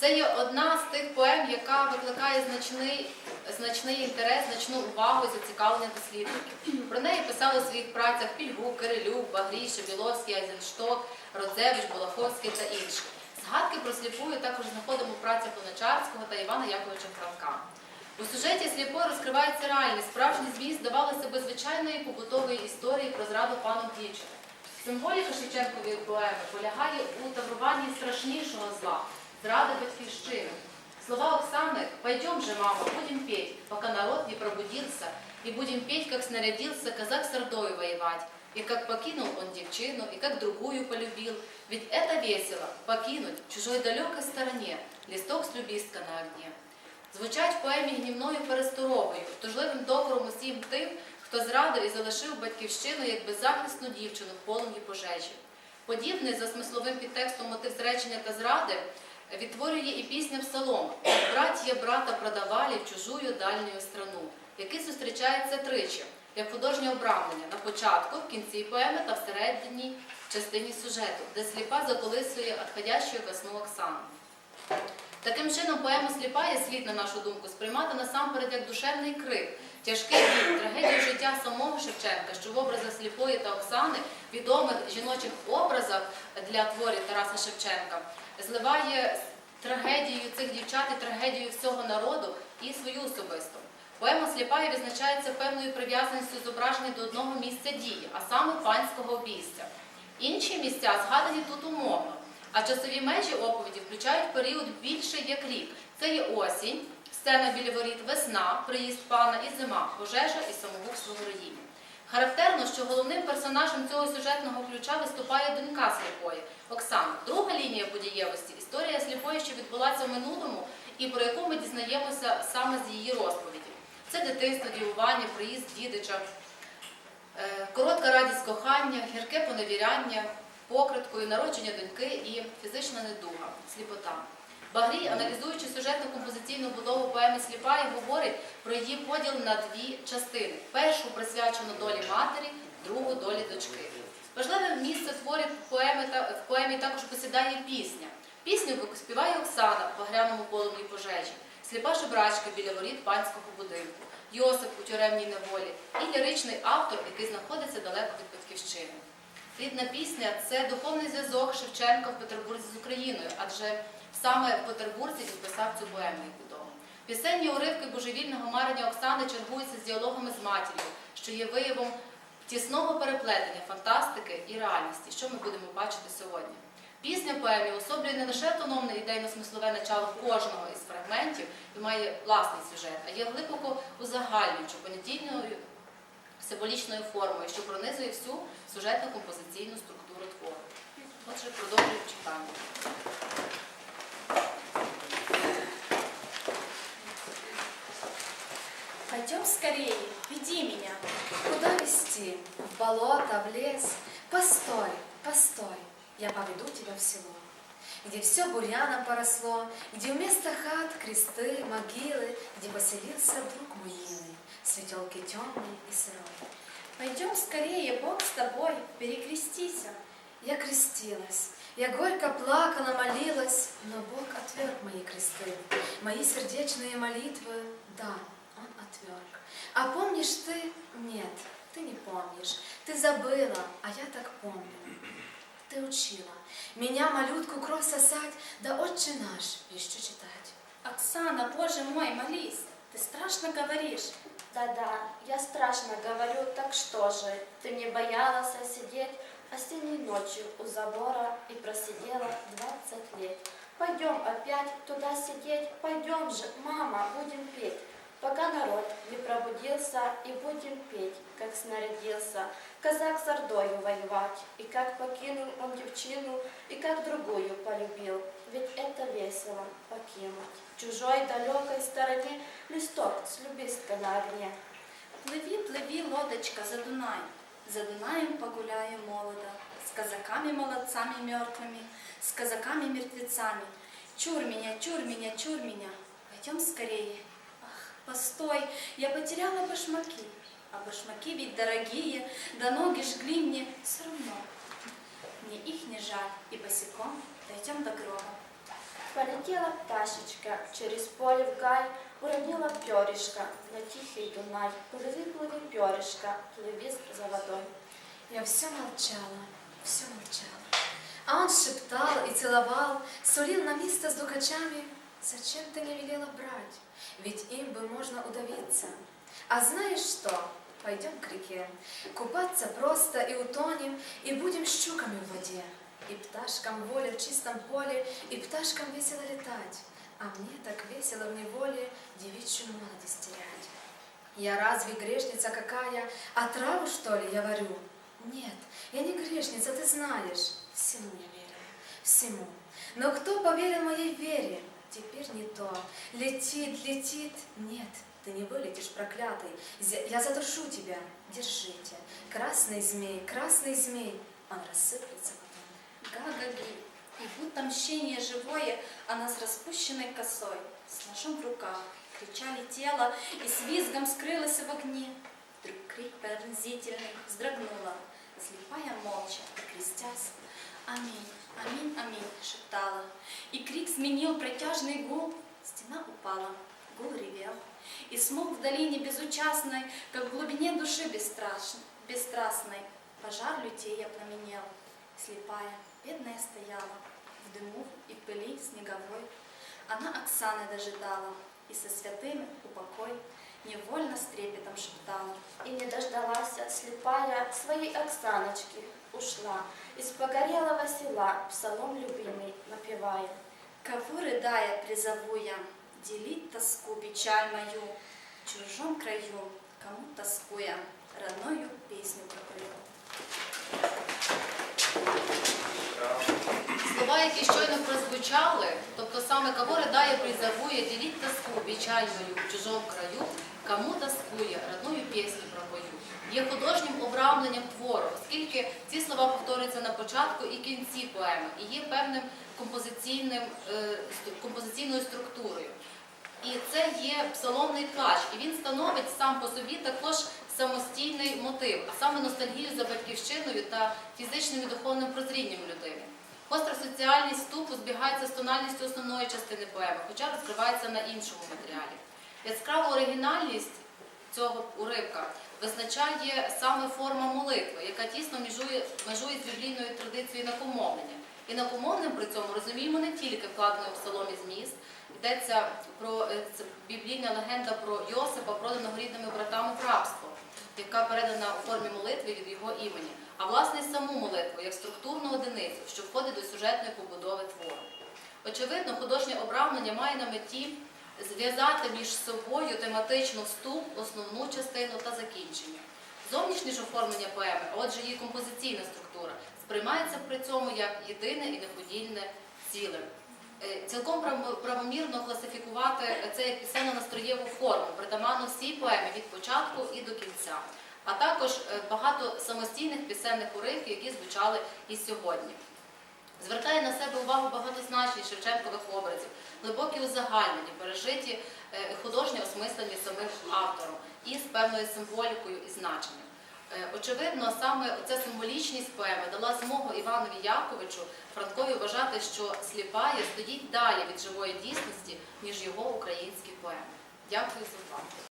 Це є одна з тих поем, яка викликає значний, значний інтерес, значну увагу і зацікавлення дослідників. Про неї писали у своїх працях Пільгу, Кирилюк, Багрій, Шебіловський, Айзеншток, Родзевич, Балаховський та інші. Згадки про сліпую також знаходимо в працях Луначарського та Івана Яковича Франка. У сюжеті сліпої розкривається реальність, справжній зміст, здавалося би, звичайної побутової історії про зраду пану дівчини. Символіка Шевченкової поеми полягає у тавруванні страшнішого зла зради батьківщини. Слова Оксаны «Пойдем же, мама, будем петь, пока народ не пробудился, и будем петь, как снарядился казак с Ордой воевать, и как покинул он девчину, и как другую полюбил. Ведь это весело – покинуть в чужой далекой стороне листок с любистка на огне». Звучать в поемі гнівною пересторогою, тужливим докором усім тим, хто зрадив і залишив батьківщину як беззахисну дівчину в полум'ї пожежі. Подібний за смисловим підтекстом мотив зречення та зради відтворює і пісня Псалом «Брат'я брата продавали в чужую дальню страну», який зустрічається тричі, як художнє обрамлення на початку, в кінці поеми та всередині частині сюжету, де сліпа заколисує отходящую ко сну Оксану. Таким чином, поему сліпа слід, на нашу думку, сприймати насамперед як душевний крик, тяжкий біль, трагедію життя самого Шевченка, що в образах сліпої та Оксани, відомих жіночих образах для творів Тараса Шевченка, зливає трагедію цих дівчат і трагедію всього народу і свою особисту. Поема сліпа і відзначається певною прив'язаністю зображених до одного місця дії, а саме панського обійстя. Інші місця згадані тут умовно. А часові межі оповіді включають період більше як рік. Це є осінь, сцена біля воріт, весна, приїзд пана і зима, пожежа і самогубство героїні. Характерно, що головним персонажем цього сюжетного ключа виступає донька сліпої Оксана. Друга лінія подієвості історія сліпої, що відбулася в минулому, і про яку ми дізнаємося саме з її розповіді. Це дитинство, дівування, приїзд дідича, е, коротка радість кохання, гірке поневіряння, покриткою, народження доньки і фізична недуга, сліпота. Багрій, аналізуючи сюжетну композиційну будову поеми Сліпа, і говорить про її поділ на дві частини: першу присвячену долі матері, другу долі дочки. Важливе місце творі поеми та в поемі також посідає пісня. Пісню співає Оксана в багряному полум'ї пожежі, сліпа жебрачка біля воріт панського будинку, Йосип у тюремній неволі і ліричний автор, який знаходиться далеко від батьківщини. Рідна пісня це духовний зв'язок Шевченка в Петербурзі з Україною, адже саме в Петербурзі він писав цю поему, як відомо. Пісенні уривки божевільного марення Оксани чергуються з діалогами з матір'ю, що є виявом тісного переплетення фантастики і реальності, що ми будемо бачити сьогодні. Пісня поемі особлює не лише автономне ідейно-смислове начало кожного із фрагментів і має власний сюжет, а є глибоко узагальнюючу понятійною символічною формою, що пронизує всю сюжетно-композиційну структуру твору. Отже, продовжуємо читання. Пойдем скорее, веди меня. Куда вести? В болото, в лес? Постой, постой, я поведу тебя в село, где все бурьяном поросло, где вместо хат кресты, могилы, где поселился друг юный, светелки темный и сырой. Пойдем скорее, Бог с тобой, перекрестися. Я крестилась, я горько плакала, молилась, но Бог отверг мои кресты, мои сердечные молитвы, да, Он отверг. А помнишь ты? Нет, ты не помнишь, ты забыла, а я так помню. Ты учила меня, малютку, кровь сосать, да отче наш еще читать. Оксана, Боже мой, молись, ты страшно говоришь. Да-да, я страшно говорю, так что же, ты не боялась сидеть осенней ночью у забора и просидела двадцать лет. Пойдем опять туда сидеть, пойдем же, мама, будем петь. Пока народ не пробудился, и будем петь, как снарядился. Казак с Ордою воевать, и как покинул он девчину, и как другую полюбил. Ведь это весело покинуть в чужой далекой стороне листок с любисткой на огне. Пливи, пливи, лодочка, за Дунай. За Дунаем погуляю молодо, с казаками-молодцами мертвыми, с казаками-мертвецами. Чур меня, чур меня, чур меня. Пойдем скорее. Постой, я потеряла башмаки. А башмаки ведь дорогие, да ноги жгли мне все равно. Мне их не жаль, и босиком дойдем до гроба. Полетела пташечка через поле в гай, уронила перышко на тихий Дунай. Плыви, плыви, перышко, плыви за водой. Я все молчала, все молчала. А он шептал и целовал, сулил на место с дукачами. Зачем ты не велела брать? Ведь им бы можно удавиться. А знаешь что? Пойдем к реке. Купаться просто и утонем, и будем щуками в воде. И пташкам воля в чистом поле, и пташкам весело летать. А мне так весело в неволе девичью молодость терять. Я разве грешница какая, а траву, что ли, я варю? Нет, я не грешница, ты знаешь. Всему я верю, всему. Но кто поверил моей вере? Теперь не то. Летит, летит. Нет, ты не вылетишь, проклятый. Я задушу тебя. Держите. Красный змей, красный змей. Он рассыплется потом. Га-га-ги. И будто мщение живое, она с распущенной косой, с ножом в руках, крича летела и с визгом скрылась в огне. Вдруг крик пронзительный вздрогнула, слепая молча, крестясь. Аминь, аминь, аминь, шептала. И крик сменил протяжный гул. Стена упала, гул ревел. И смог в долине безучастной, как в глубине души бесстрашной, бесстрастной, пожар лютея пламенел. Слепая, бедная стояла, в дыму и пыли снеговой. Она Оксаны дожидала, и со святым упокой невольно с трепетом шептала. И не дождалась слепая своей Оксаночки, ушла из погорелого села, псалом любимый напевая. Кого рыдая призову я, делить тоску, печаль мою, в чужом краю, кому тоскуя, родною песню пропою. Слова, які щойно прозвучали, тобто саме кого ридає, призовує, діліть тоску печальною в чужому краю, тоскує, родною пісню пропою. Є художнім обрамленням твору, оскільки ці слова повторюються на початку і кінці поеми, і є певним композиційним, е, композиційною структурою. І це є псаломний плач, і він становить сам по собі також самостійний мотив, а саме ностальгію за батьківщиною та фізичним і духовним прозрінням людини. Гостра соціальність вступу збігається з тональністю основної частини поеми, хоча розкривається на іншому матеріалі. Яскраву оригінальність цього уривка визначає саме форма молитви, яка тісно межує, межує з біблійною традицією накомовлення. І накомовним при цьому розуміємо не тільки вкладений у псаломі зміст, йдеться про е, біблійна легенда про Йосипа, проданого рідними братами в рабство, яка передана у формі молитви від його імені, а власне й саму молитву як структурну одиницю, що входить до сюжетної побудови твору. Очевидно, художнє обрамлення має на меті зв'язати між собою тематично вступ, основну частину та закінчення. Зовнішнє ж оформлення поеми, отже її композиційна структура, сприймається при цьому як єдине і неподільне ціле. Е, Цілком правомірно класифікувати це як пісенно-настроєву форму, притаманну всій поемі від початку і до кінця, а також е, багато самостійних пісенних уривків, які звучали і сьогодні. Звертає на себе увагу багатозначність Шевченкових образів, глибокі узагальнені, пережиті е, художньо осмислені самим автором і з певною символікою і значенням. Е, Очевидно, саме ця символічність поеми дала змогу Іванові Яковичу Франкові вважати, що сліпає стоїть далі від живої дійсності, ніж його українські поеми. Дякую за увагу.